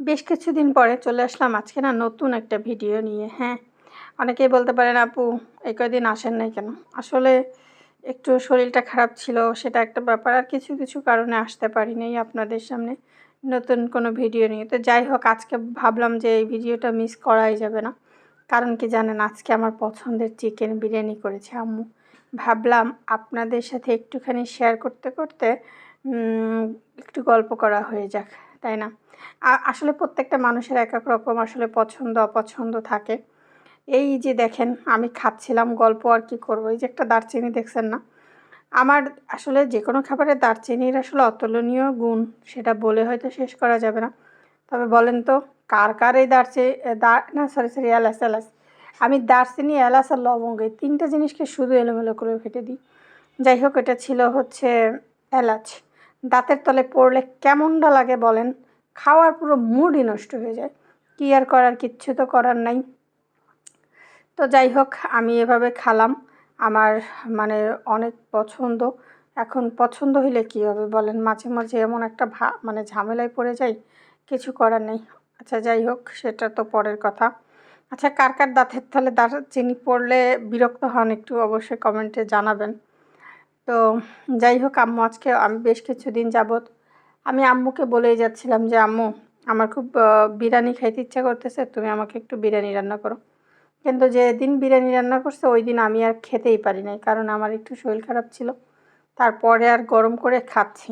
বেশ কিছুদিন পরে চলে আসলাম আজকে না নতুন একটা ভিডিও নিয়ে হ্যাঁ। অনেকেই বলতে পারেন, আপু, এই কয়দিন আসেন নাই কেন? আসলে একটু শরীরটা খারাপ ছিল, সেটা একটা ব্যাপার। আর কিছু কিছু কারণে আসতে পারি নাই আপনাদের সামনে নতুন কোনো ভিডিও নিয়ে। তো যাই হোক, আজকে ভাবলাম যে এই ভিডিওটা মিস করাই যাবে না। কারণ কি জানেন, আজকে আমার পছন্দের চিকেন বিরিয়ানি করেছে আম্মু। ভাবলাম আপনাদের সাথে একটুখানি শেয়ার করতে করতে একটু গল্প করা হয়ে যাক, তাই না? আসলে প্রত্যেকটা মানুষের এক এক রকম আসলে পছন্দ, অপছন্দ থাকে। এই যে দেখেন, আমি খাচ্ছিলাম, গল্প আর কি করব? এই যে একটা দারচিনি দেখছেন না? আমার আসলে যে কোনো খাবারের দারচিনির আসলে অতুলনীয় গুণ, সেটা বলে হয়তো শেষ করা যাবে না। তবে বলেন তো, কার কার এই দারচে দা, না সরি সরি এলাচ এলাচ। আমি দারচিনি, এলাচ আর লবঙ্গ, এই তিনটা জিনিসকে শুধু এলোমেলো করে ফেটে দিই। যাই হোক, এটা ছিল হচ্ছে এলাচ। দাঁতের তলে পড়লে কেমনটা লাগে বলেন? খাওয়ার পুরো মুডই নষ্ট হয়ে যায়। কী আর করার, কিচ্ছু তো করার নাই। তো যাই হোক, আমি এভাবে খালাম। আমার মানে অনেক পছন্দ। এখন পছন্দ হইলে কী হবে বলেন? মাঝে মাঝে এমন একটা ভা মানে ঝামেলায় পড়ে যাই, কিছু করার নেই। আচ্ছা যাই হোক, সেটা তো পরের কথা। আচ্ছা কার কার দাঁতের তলে দাঁত চিনি পড়লে বিরক্ত হন একটু অবশ্যই কমেন্টে জানাবেন। তো যাই হোক, আম্মু, আজকে আমি বেশ কিছুদিন যাবৎ আমি আম্মুকে বলেই যাচ্ছিলাম যে, আম্মু, আমার খুব বিরিয়ানি খাইতে ইচ্ছা করতেছে, তুমি আমাকে একটু বিরিয়ানি রান্না করো। কিন্তু যেদিন বিরিয়ানি রান্না করছে, ওই দিন আমি আর খেতেই পারি নাই, কারণ আমার একটু শরীর খারাপ ছিল। তারপরে আর গরম করে খাচ্ছি।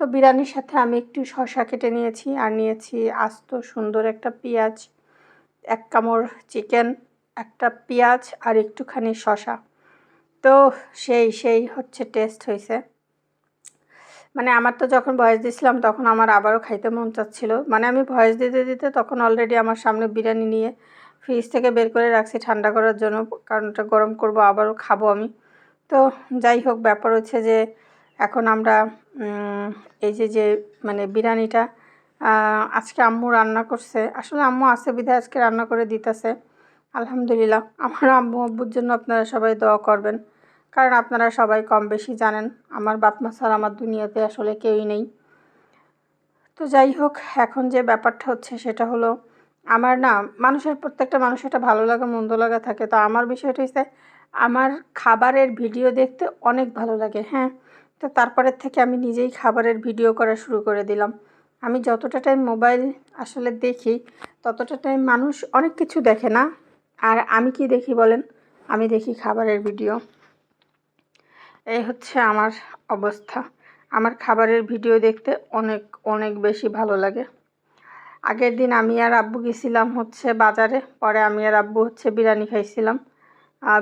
তো বিরিয়ানির সাথে আমি একটু শশা কেটে নিয়েছি, আর নিয়েছি আস্ত সুন্দর একটা পেঁয়াজ, এক কামড় চিকেন, একটা পেঁয়াজ, আর একটুখানি শশা তো সেই সেই হচ্ছে টেস্ট হয়েছে মানে আমার তো যখন ভয়েস দিয়েছিলাম তখন আমার আবারও খাইতে মন চাচ্ছিলো। মানে আমি ভয়েস দিতে দিতে তখন অলরেডি আমার সামনে বিরিয়ানি নিয়ে ফ্রিজ থেকে বের করে রাখছি ঠান্ডা করার জন্য, কারণ ওটা গরম করব, আবারও খাব আমি। তো যাই হোক, ব্যাপার হচ্ছে যে এখন আমরা এই যে যে মানে বিরিয়ানিটা আজকে আম্মু রান্না করছে। আসলে আম্মু আছে বিধায় আজকে রান্না করে দিতেছে। আলহামদুলিল্লাহ। আমার আম্মু আব্বুর জন্য আপনারা সবাই দোয়া করবেন। কারণ আপনারা সবাই কম বেশি জানেন, আমার বাপমা স্যার আমার দুনিয়াতে আসলে কেউই নেই। তো যাই হোক, এখন যে ব্যাপারটা হচ্ছে সেটা হলো, আমার না মানুষের প্রত্যেকটা মানুষের একটা ভালো লাগা, মন্দ লাগা থাকে। তো আমার বিষয়টা হচ্ছে, আমার খাবারের ভিডিও দেখতে অনেক ভালো লাগে হ্যাঁ? তো তারপরের থেকে আমি নিজেই খাবারের ভিডিও করা শুরু করে দিলাম। আমি যতটা টাইম মোবাইল আসলে দেখি, ততটা টাইম মানুষ অনেক কিছু দেখে না। আর আমি কি দেখি বলেন? আমি দেখি খাবারের ভিডিও। এই হচ্ছে আমার অবস্থা। আমার খাবারের ভিডিও দেখতে অনেক অনেক বেশি ভালো লাগে। আগের দিন আমি আর আব্বু গেছিলাম হচ্ছে বাজারে, পরে আমি আর আব্বু হচ্ছে বিরিয়ানি খাইছিলাম।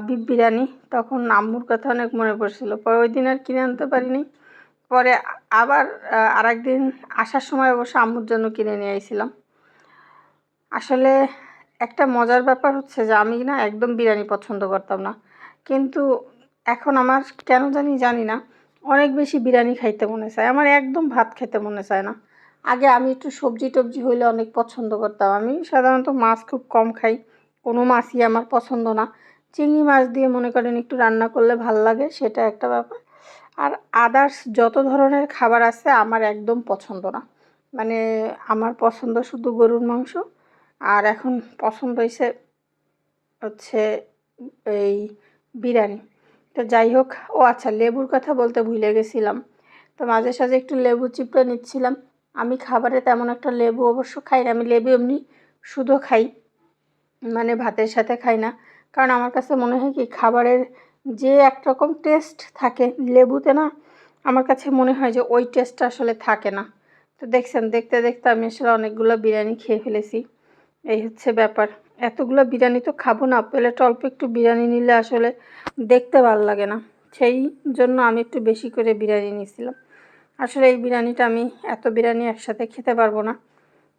বিফ বিরিয়ানি, তখন আম্মুর কথা অনেক মনে পড়ছিল। পরে ওই দিন আর কিনে আনতে পারিনি। পরে আবার আর একদিন আসার সময় অবশ্য আম্মুর জন্য কিনে নিয়ে আইছিলাম। আসলে একটা মজার ব্যাপার হচ্ছে যে আমি না একদম বিরিয়ানি পছন্দ করতাম না। কিন্তু এখন আমার কেন জানি জানি না। অনেক বেশি বিরিয়ানি খাইতে মনে চায়। আমার একদম ভাত খেতে মনে চায় না। আগে আমি একটু সবজি টবজি হইলে অনেক পছন্দ করতাম। আমি সাধারণত মাছ খুব কম খাই। কোনো মাছই আমার পছন্দ না। চিংড়ি মাছ দিয়ে মনে করেন একটু রান্না করলে ভালো লাগে, সেটা একটা ব্যাপার। আর আদার্স যত ধরনের খাবার আছে আমার একদম পছন্দ না। মানে আমার পছন্দ শুধু গরুর মাংস। আর এখন পছন্দ হয়েছে হচ্ছে এই বিরিয়ানি। তো যাই হোক, ও আচ্ছা লেবুর কথা বলতে ভুলে গেছিলাম। তো মাঝে সাঝে একটু লেবু চিপড়ে নিচ্ছিলাম। আমি খাবারে তেমন একটা লেবু অবশ্য খাই না, আমি লেবু এমনি শুধু খাই মানে ভাতের সাথে খাই না। কারণ আমার কাছে মনে হয় কি, খাবারের যে একরকম টেস্ট থাকে লেবুতে না, আমার কাছে মনে হয় যে ওই টেস্টটা আসলে থাকে না। তো দেখছেন, দেখতে দেখতে আমি আসলে অনেকগুলো বিরিয়ানি খেয়ে ফেলেছি। এই হচ্ছে ব্যাপার। এতগুলো বিরিয়ানি তো খাব না প্লেট অল্প একটু বিরিয়ানি নিলে আসলে দেখতে ভালো লাগে না। সেই জন্য আমি একটু বেশি করে বিরিয়ানি নিয়েছিলাম। আসলে এই বিরিয়ানিটা আমি এত বিরিয়ানি একসাথে খেতে পারব না,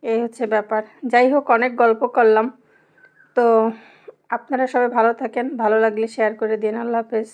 এই হচ্ছে ব্যাপার। যাই হোক, অনেক গল্প করলাম। তো আপনারা সবাই ভালো থাকেন, ভালো লাগলে শেয়ার করে দিন। আল্লাহ হাফেজ।